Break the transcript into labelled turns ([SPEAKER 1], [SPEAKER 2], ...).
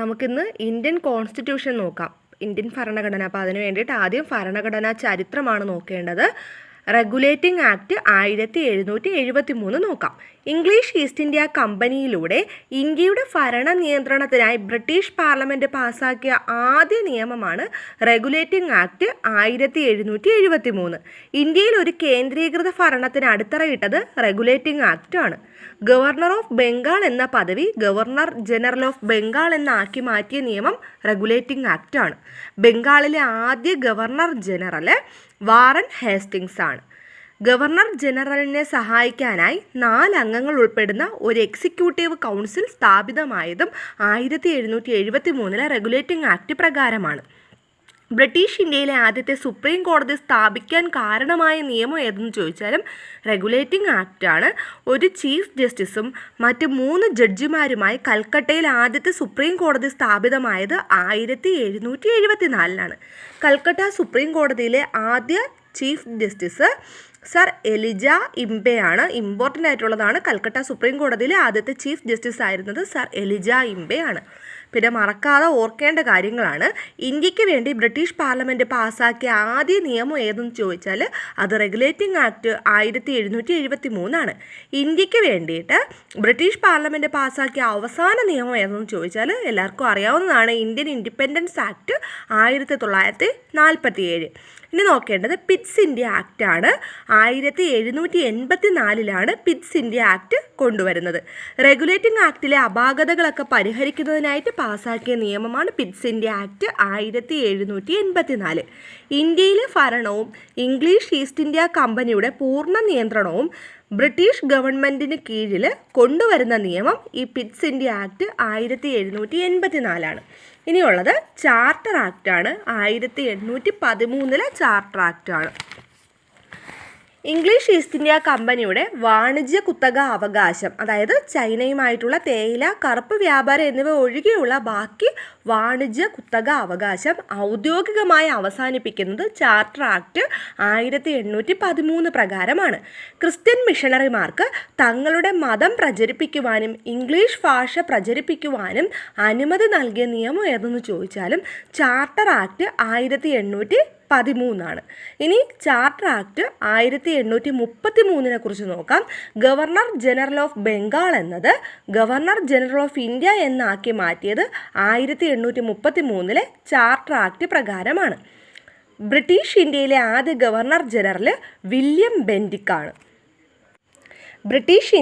[SPEAKER 1] നമുക്കിന്ന് Indian constitution നോക്കാം. Indian ഭരണഘടന. അപ്പോൾ അതിന് വേണ്ടിയിട്ട് ആദ്യം ഭരണഘടനാ ചരിത്രമാണ് നോക്കേണ്ടത്. റെഗുലേറ്റിംഗ് ആക്ട് ആയിരത്തി എഴുന്നൂറ്റി എഴുപത്തി മൂന്ന് നോക്കാം. ഇംഗ്ലീഷ് ഈസ്റ്റ് ഇന്ത്യ കമ്പനിയിലൂടെ ഇന്ത്യയുടെ ഭരണ നിയന്ത്രണത്തിനായി ബ്രിട്ടീഷ് പാർലമെന്റ് പാസാക്കിയ ആദ്യ നിയമമാണ് റെഗുലേറ്റിംഗ് ആക്ട് ആയിരത്തി എഴുന്നൂറ്റി എഴുപത്തി മൂന്ന് ഇന്ത്യയിൽ ഒരു കേന്ദ്രീകൃത ഭരണത്തിന് അടിത്തറയിട്ടത് റെഗുലേറ്റിംഗ് ആക്ട് ആണ് ഗവർണർ ഓഫ് ബംഗാൾ എന്ന പദവി ഗവർണർ ജനറൽ ഓഫ് ബംഗാൾ എന്നാക്കി മാറ്റിയ നിയമം റെഗുലേറ്റിംഗ് ആക്ട് ആണ് ബംഗാളിലെ ആദ്യ ഗവർണർ ജനറൽ വാറൻ ഹേസ്റ്റിങ്സ് ആണ്. ഗവർണർ ജനറലിനെ സഹായിക്കാനായി നാല് അംഗങ്ങൾ ഉൾപ്പെടുന്ന ഒരു എക്സിക്യൂട്ടീവ് കൗൺസിൽ സ്ഥാപിതമായതും ആയിരത്തി എഴുന്നൂറ്റി എഴുപത്തി മൂന്നിലെ റെഗുലേറ്റിംഗ് ആക്ട് പ്രകാരമാണ്. ബ്രിട്ടീഷ് ഇന്ത്യയിലെ ആദ്യത്തെ സുപ്രീം കോടതി സ്ഥാപിക്കാൻ കാരണമായ നിയമം ഏതെന്ന് ചോദിച്ചാലും റെഗുലേറ്റിംഗ് ആക്റ്റാണ്. ഒരു ചീഫ് ജസ്റ്റിസും മറ്റ് മൂന്ന് ജഡ്ജിമാരുമായി കൽക്കട്ടയിൽ ആദ്യത്തെ സുപ്രീം കോടതി സ്ഥാപിതമായത് ആയിരത്തി എഴുന്നൂറ്റി എഴുപത്തിനാലിലാണ്. കൽക്കട്ട സുപ്രീം കോടതിയിലെ ആദ്യ ചീഫ് ജസ്റ്റിസ് സർ എലിജ ഇംബെയാണ്. ഇമ്പോർട്ടന്റ് ആയിട്ടുള്ളതാണ്. കൽക്കട്ട സുപ്രീം കോടതിയിലെ ആദ്യത്തെ ചീഫ് ജസ്റ്റിസ് ആയിരുന്നത് സർ എലിജ ഇംബെയാണ്. പിന്നെ മറക്കാതെ ഓർക്കേണ്ട കാര്യങ്ങളാണ്. ഇന്ത്യയ്ക്ക് വേണ്ടി ബ്രിട്ടീഷ് പാർലമെന്റ് പാസ്സാക്കിയ ആദ്യ നിയമം ഏതെന്ന് ചോദിച്ചാൽ അത് റെഗുലേറ്റിംഗ് ആക്ട് ആയിരത്തി എഴുന്നൂറ്റി എഴുപത്തി മൂന്നാണ് ഇന്ത്യയ്ക്ക് വേണ്ടിയിട്ട് ബ്രിട്ടീഷ് പാർലമെന്റ് പാസ്സാക്കിയ അവസാന നിയമം ഏതെന്ന് ചോദിച്ചാൽ എല്ലാവർക്കും അറിയാവുന്നതാണ് ഇന്ത്യൻ ഇൻഡിപെൻഡൻസ് ആക്ട് ആയിരത്തി തൊള്ളായിരത്തി നാൽപ്പത്തി ഏഴ് ഇനി നോക്കേണ്ടത് പിറ്റ്സ് ആക്ട് ആണ് ആയിരത്തി എഴുന്നൂറ്റി എൺപത്തി നാലിലാണ് പിറ്റ്സിന്റെ ആക്ട് കൊണ്ടുവരുന്നത്. റെഗുലേറ്റിംഗ് ആക്റ്റിലെ അപാകതകളൊക്കെ പരിഹരിക്കുന്നതിനായിട്ട് പാസ്സാക്കിയ നിയമമാണ് പിറ്റ്സിന്റെ ആക്ട് ആയിരത്തി എഴുന്നൂറ്റി എൺപത്തി നാല് ഇന്ത്യയിലെ ഭരണവും ഇംഗ്ലീഷ് ഈസ്റ്റ് ഇന്ത്യ കമ്പനിയുടെ പൂർണ നിയന്ത്രണവും ബ്രിട്ടീഷ് ഗവൺമെന്റിന് കീഴിൽ കൊണ്ടുവരുന്ന നിയമം ഈ പിറ്റ്സ് ഇന്ത്യ ആക്ട് ആയിരത്തി എഴുന്നൂറ്റി എൺപത്തി നാലാണ് ഇനിയുള്ളത് ചാർട്ടർ ആക്റ്റാണ്. ആയിരത്തി എണ്ണൂറ്റി പതിമൂന്നിലെ ചാർട്ടർ ആക്റ്റാണ്. ഇംഗ്ലീഷ് ഈസ്റ്റ് ഇന്ത്യ കമ്പനിയുടെ വാണിജ്യ കുത്തക അവകാശം അതായത് ചൈനയുമായിട്ടുള്ള തേയില കറുപ്പ് വ്യാപാരം എന്നിവ ഒഴികെയുള്ള ബാക്കി വാണിജ്യ കുത്തക അവകാശം ഔദ്യോഗികമായി അവസാനിപ്പിക്കുന്നത് ചാർട്ടർ ആക്ട് ആയിരത്തി എണ്ണൂറ്റി പതിമൂന്ന് പ്രകാരമാണ്. ക്രിസ്ത്യൻ മിഷണറിമാർക്ക് തങ്ങളുടെ മതം പ്രചരിപ്പിക്കുവാനും ഇംഗ്ലീഷ് ഭാഷ പ്രചരിപ്പിക്കുവാനും അനുമതി നൽകിയ നിയമം ഏതെന്ന് ചോദിച്ചാലും ചാർട്ടർ ആക്ട് ആയിരത്തി എണ്ണൂറ്റി പതിമൂന്നാണ്. ഇനി ചാർട്ടർ ആക്ട് ആയിരത്തി എണ്ണൂറ്റി മുപ്പത്തി മൂന്നിനെ കുറിച്ച് നോക്കാം. ഗവർണർ ജനറൽ ഓഫ് ബംഗാൾ എന്നത് ഗവർണർ ജനറൽ ഓഫ് ഇന്ത്യ എന്നാക്കി മാറ്റിയത് ആയിരത്തി എണ്ണൂറ്റി മുപ്പത്തി മൂന്നിലെ ചാർട്ടർ ആക്ട് പ്രകാരമാണ്. ബ്രിട്ടീഷ് ഇന്ത്യയിലെ ആദ്യ ഗവർണർ ജനറൽ വില്യം ബെൻഡിക്കാണ് ബ്രിട്ടീഷ്